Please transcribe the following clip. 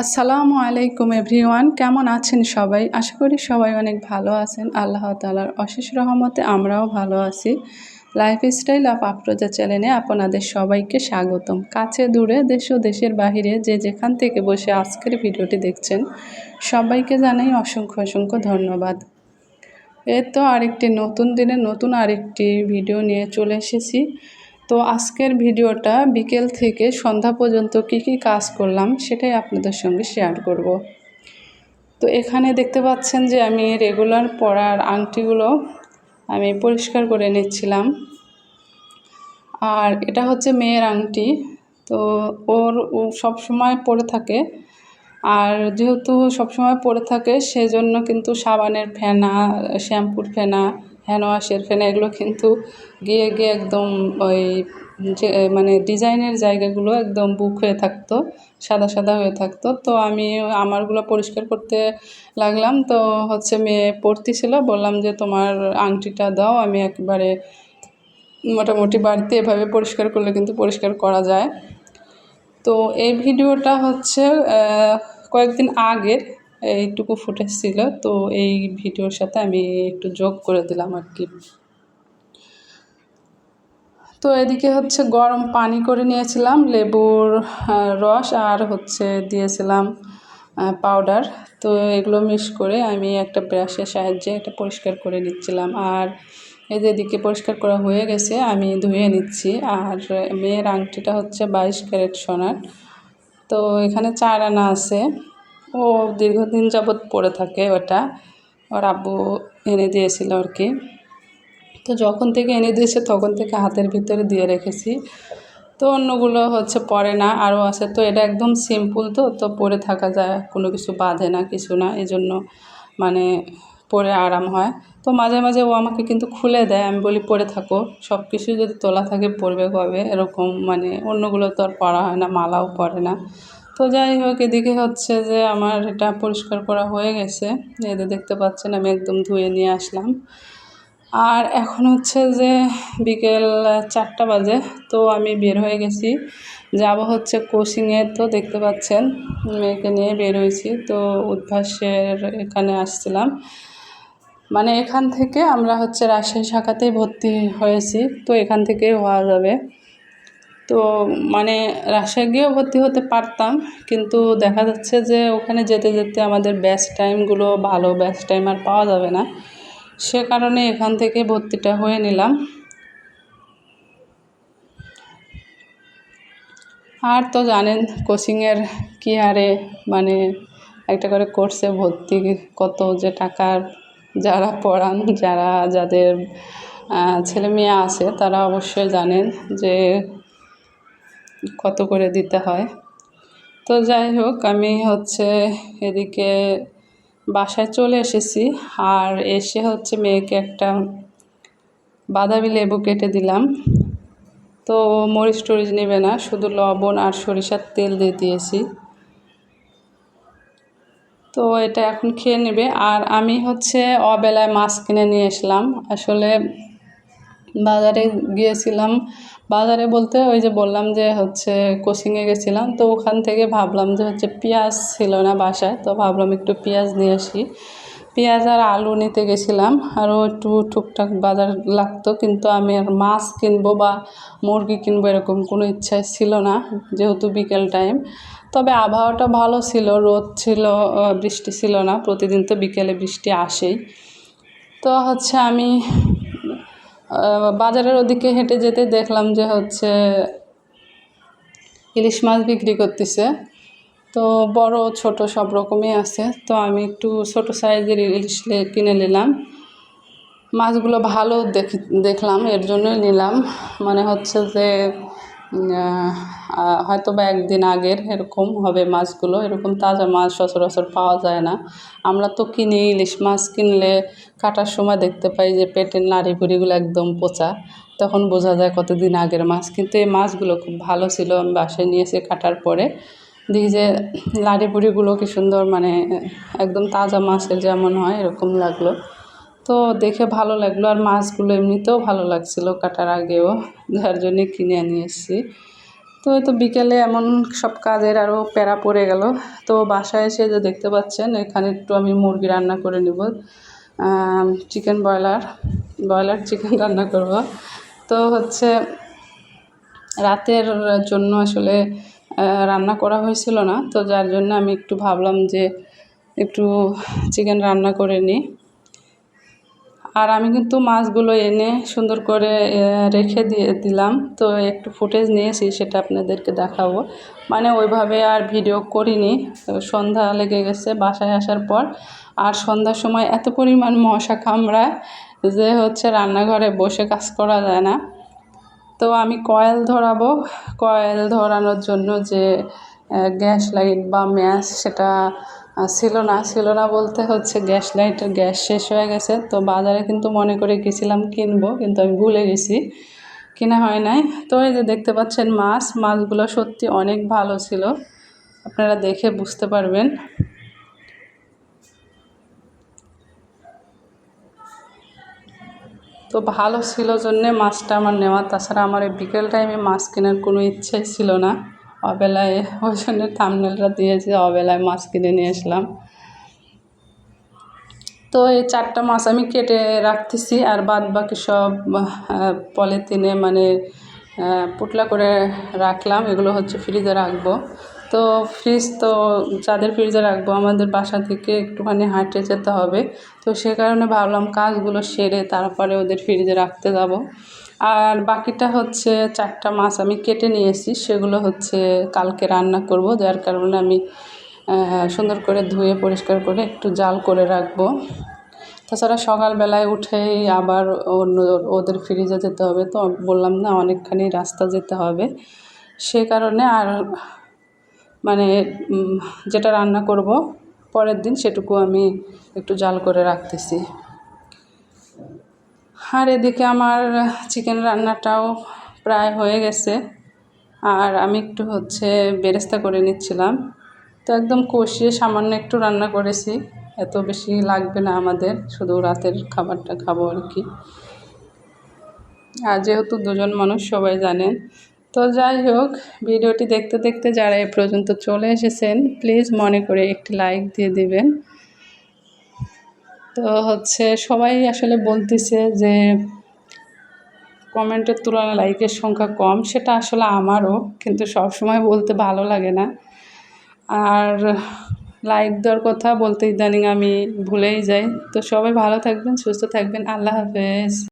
আসসালামু আলাইকুম এভরিওয়ান, কেমন আছেন সবাই? আশা করি সবাই অনেক ভালো আছেন। আল্লাহ তালার অশেষ রহমতে আমরাও ভালো আছি। লাইফ স্টাইল অফ আফরোজা চ্যানেলে আপনাদের সবাইকে স্বাগতম। কাছে দূরে, দেশ ও দেশের বাহিরে যে যেখান থেকে বসে আজকের ভিডিওটি দেখছেন, সবাইকে জানাই অসংখ্য অসংখ্য ধন্যবাদ। এ তো আরেকটি নতুন দিনে নতুন আরেকটি ভিডিও নিয়ে চলে এসেছি। তো আজকের ভিডিওটা বিকেল থেকে সন্ধ্যা পর্যন্ত কি কি কাজ করলাম সেটাই আপনাদের সঙ্গে শেয়ার করব। তো এখানে দেখতে পাচ্ছেন যে আমি রেগুলার পরার আংটিগুলো আমি পরিষ্কার করে নিচ্ছিলাম। আর এটা হচ্ছে মেয়ের আংটি, তো ওর ও সবসময় পরে থাকে। আর যেহেতু সবসময় পরে থাকে, সেজন্য কিন্তু সাবানের ফেনা, শ্যাম্পুর ফেনা হ্যান্ড ওয়াশের ফেনা, এগুলো কিন্তু গিয়ে গিয়ে একদম ওই যে মানে ডিজাইনের জায়গাগুলো একদম বুক হয়ে থাকতো, সাদা সাদা হয়ে থাকতো। তো আমি আমারগুলো পরিষ্কার করতে লাগলাম। তো হচ্ছে মেয়ে পড়তেছিল, বললাম যে তোমার আংটিটা দাও, আমি একবারে মোটামুটি বাড়িতে এভাবে পরিষ্কার করলে কিন্তু পরিষ্কার করা যায়। তো এই ভিডিওটা হচ্ছে কয়েকদিন আগের। এইটুকু ফুটেজ ছিল। তো এই ভিডিওর সাথে আমি একটু যোগ করে দিলাম আর কি। তো এদিকে হচ্ছে গরম পানি করে নিয়েছিলাম, লেবুর রস আর হচ্ছে দিয়েছিলাম পাউডার তো এগুলো মিক্স করে আমি একটা ব্রাশের সাহায্যে এটা পরিষ্কার করে নিচ্ছিলাম। আর এই যে এদিকে পরিষ্কার করা হয়ে গেছে, আমি ধুয়ে নিচ্ছি। আর মেয়ের আংটিটা হচ্ছে বাইশ ক্যারেট সোনার। তো এখানে চার আনা আছে। ও দীর্ঘদিন যাবৎ পড়ে থাকে ওটা। ওর আব্বু এনে দিয়েছিল আর কি। তো যখন থেকে এনে দিয়েছে তখন থেকে হাতের ভিতরে দিয়ে রেখেছি। তো অন্যগুলো হচ্ছে পরে না, আরও আছে। তো এটা একদম সিম্পল তো তো পরে থাকা যায়, কোনো কিছু বাঁধে না, কিছু না। এই জন্য মানে পরে আরাম হয়। তো মাঝে মাঝে ও আমাকে কিন্তু খুলে দেয়, আমি বলি পরে থাকো। সব কিছু যদি তোলা থাকে পরবে কবে? এরকম মানে অন্যগুলো তো আর পরা হয় না, মালাও পরে না। তো যাই হোক, এদিকে হচ্ছে যে আমার এটা পরিষ্কার করা হয়ে গেছে। এদের দেখতে পাচ্ছেন, আমি একদম ধুয়ে নিয়ে আসলাম। আর এখন হচ্ছে যে বিকেল চারটা বাজে, তো আমি বের হয়ে গেছি। যাব হচ্ছে কোচিংয়ে, তো দেখতে পাচ্ছেন, মেয়েকে নিয়ে বের হয়েছি। তো উদ্ভাসের এখানে আসছিলাম। মানে এখান থেকে আমরা হচ্ছে রাজশাহী শাখাতেই ভর্তি হয়েছি, তো এখান থেকেই হওয়া যাবে। তো মানে রাজশাহী গিয়েও ভর্তি হতে পারতাম, কিন্তু দেখা যাচ্ছে যে ওখানে যেতে যেতে আমাদের ব্যাচ টাইমগুলো ভালো ব্যাচ টাইম আর পাওয়া যাবে না। সে কারণে এখান থেকে ভর্তিটা হয়ে নিলাম। আর তো জানেন কোচিংয়ের কী হারে মানে একটা করে কোর্সে ভর্তি কত যে টাকার যারা পড়ান, যারা যাদের ছেলে মেয়ে আছে তারা অবশ্যই জানেন যে কত করে দিতে হয়? তো যাই হোক, আমি হচ্ছে এদিকে বাসায় চলে এসেছি। আর এসে হচ্ছে মেয়েকে একটা বাদামি লেবু কেটে দিলাম। তো মরিচ টরিচ নেবে না, শুধু লবণ আর সরিষার তেল দিয়ে দিয়েছি। তো এটা এখন খেয়ে নেবে। আর আমি হচ্ছে অবেলায় মাছ কিনে নিয়ে এসলাম আসলে বাজারে গিয়েছিলাম। বাজারে বলতে ওই যে বললাম যে হচ্ছে কোচিংয়ে গেছিলাম, তো ওখান থেকে ভাবলাম যে হচ্ছে পেঁয়াজ ছিল না বাসায়, তো ভাবলাম একটু পেঁয়াজ নিয়ে আসি। পেঁয়াজ আর আলু নিতে গেছিলাম, আরও একটু টুকটাক বাজার লাগতো, কিন্তু আমি আর মাছ কিনবো বা মুরগি কিনবো এরকম কোনো ইচ্ছা ছিল না, যেহেতু বিকেল টাইম। তবে আবহাওয়াটা ভালো ছিল, রোদ ছিল বৃষ্টি ছিল না, প্রতিদিন তো বিকেলে বৃষ্টি আসেই। তো হচ্ছে আমি বাজারের ওদিকে হেঁটে যেতে দেখলাম যে হচ্ছে ইলিশ মাছ বিক্রি করতেছে। তো বড় ছোট সব রকমই আছে। তো আমি একটু ছোট সাইজের ইলিশ কিনে নিলাম। মাছগুলো ভালো দেখি, দেখলাম, এর জন্যই নিলাম। মানে হচ্ছে যে হয়তো বা একদিন আগের এরকম হবে মাছগুলো, এরকম তাজা মাছ সচরাচর পাওয়া যায় না। আমরা তো কিনি, ইলিশ মাছ কিনলে কাটার সময় দেখতে পাই যে পেটের নাড়ি ভুড়িগুলো একদম পচা। তখন বোঝা যায় কতদিন আগের মাছ। কিন্তু এই মাছগুলো খুব ভালো ছিল, আমি বাসায় নিয়েছি কাটার পরে দেখি যে লাড়ি বুড়িগুলো কি সুন্দর মানে একদম তাজা মাছের যেমন হয়, এরকম লাগল। তো দেখে ভালো লাগল আর মাছগুলো এমনিতেও ভালো লাগছিল কাটার আগেও, যার জন্যে কিনে নিয়ে এসেছি। তো তো বিকেলে এমন সব কাজের আরও প্যারা পড়ে গেল। তো বাসায় এসে যে দেখতে পাচ্ছেন, এখানে একটু আমি মুরগি রান্না করে নেব। চিকেন ব্রয়লার ব্রয়লার চিকেন রান্না করব। তো হচ্ছে রাতের জন্য আসলে রান্না করা হয়েছিল না। তো যার জন্য আমি একটু ভাবলাম যে একটু চিকেন রান্না করে নিই। আর আমি কিন্তু মাছগুলো এনে সুন্দর করে রেখে দিয়ে দিলাম। তো একটু ফুটেজ নিয়েছি, সেটা আপনাদেরকে দেখাবো। মানে ওইভাবে আর ভিডিও করিনি। সন্ধ্যা লেগে গেছে বাসায় আসার পর। আর সন্ধ্যার সময় এত পরিমাণ মশা কামড়ায় যে হচ্ছে রান্নাঘরে বসে কাজ করা যায় না। তো আমি কয়েল ধরাবো। কয়েল ধরানোর জন্য যে গ্যাস লাইট বা ম্যাচ সেটা ছিল না ছিল না বলতে হচ্ছে গ্যাস লাইটের গ্যাস শেষ হয়ে গেছে। তো বাজারে কিন্তু মনে করে গেছিলাম কিনবো, কিন্তু আমি ভুলে গেছি। কেনা হয় নাই। তো এই যে দেখতে পাচ্ছেন মাছ, মাছগুলো সত্যি অনেক ভালো ছিল। আপনারা দেখে বুঝতে পারবেন। তো ভালো ছিল জন্যে মাছটা আমার নেওয়া। তাছাড়া আমার এই বিকেল টাইমে মাছ কেনার কোনো ইচ্ছাই ছিল না। অবেলায় ওই জন্য থামনেলটা দিয়েছি, অবেলায় মাছ কিনে নিয়ে আসলাম। তো এই চারটা মাছ আমি কেটে রাখতেছি আর বাদ বাকি সব পলিথিনে মানে পুটলা করে রাখলাম। এগুলো হচ্ছে ফ্রিজে রাখব। তো ফ্রিজ তো যাদের ফ্রিজে রাখব, আমাদের বাসা থেকে একটুখানি হাঁটে যেতে হবে। তো সে কারণে ভাবলাম কাজগুলো সেরে তারপরে ওদের ফ্রিজে রাখতে যাব। আর বাকিটা হচ্ছে চারটা মাছ আমি কেটে নিয়েছি, সেগুলো হচ্ছে কালকে রান্না করব, যার কারণে আমি সুন্দর করে ধুয়ে পরিষ্কার করে একটু জাল করে রাখব। তাছাড়া সকালবেলায় উঠেই আবার অন্য ওদের ফ্রিজে যেতে হবে, তো বললাম না অনেকখানি রাস্তা যেতে হবে। সে কারণে আর মানে যেটা রান্না করব, পরের দিন সেটুকু আমি একটু জাল করে রাখতেছি। আর এদিকে আমার চিকেন রান্নাটাও প্রায় হয়ে গেছে। আর আমি একটু হচ্ছে বেরেস্তা করে নিচ্ছিলাম। তো একদম কষিয়ে সামান্য একটু রান্না করেছি। এত বেশি লাগবে না আমাদের, শুধু রাতের খাবারটা খাব আর কি। আর যেহেতু দুজন মানুষ, সবাই জানেন। তো যাই হোক, ভিডিওটি দেখতে দেখতে যারা এ পর্যন্ত চলে এসেছেন প্লিজ মনে করে একটি লাইক দিয়ে দিবেন। তো হচ্ছে সবাই আসলে বলতেছে যে কমেন্টের তুলনায় লাইকের সংখ্যা কম, সেটা আসলে আমারও, কিন্তু সব সময় বলতে ভালো লাগে না। আর লাইক দেওয়ার কথা বলতে ইদানিং আমি ভুলেই যাই। তো সবাই ভালো থাকবেন, সুস্থ থাকবেন, আল্লাহ হাফেজ।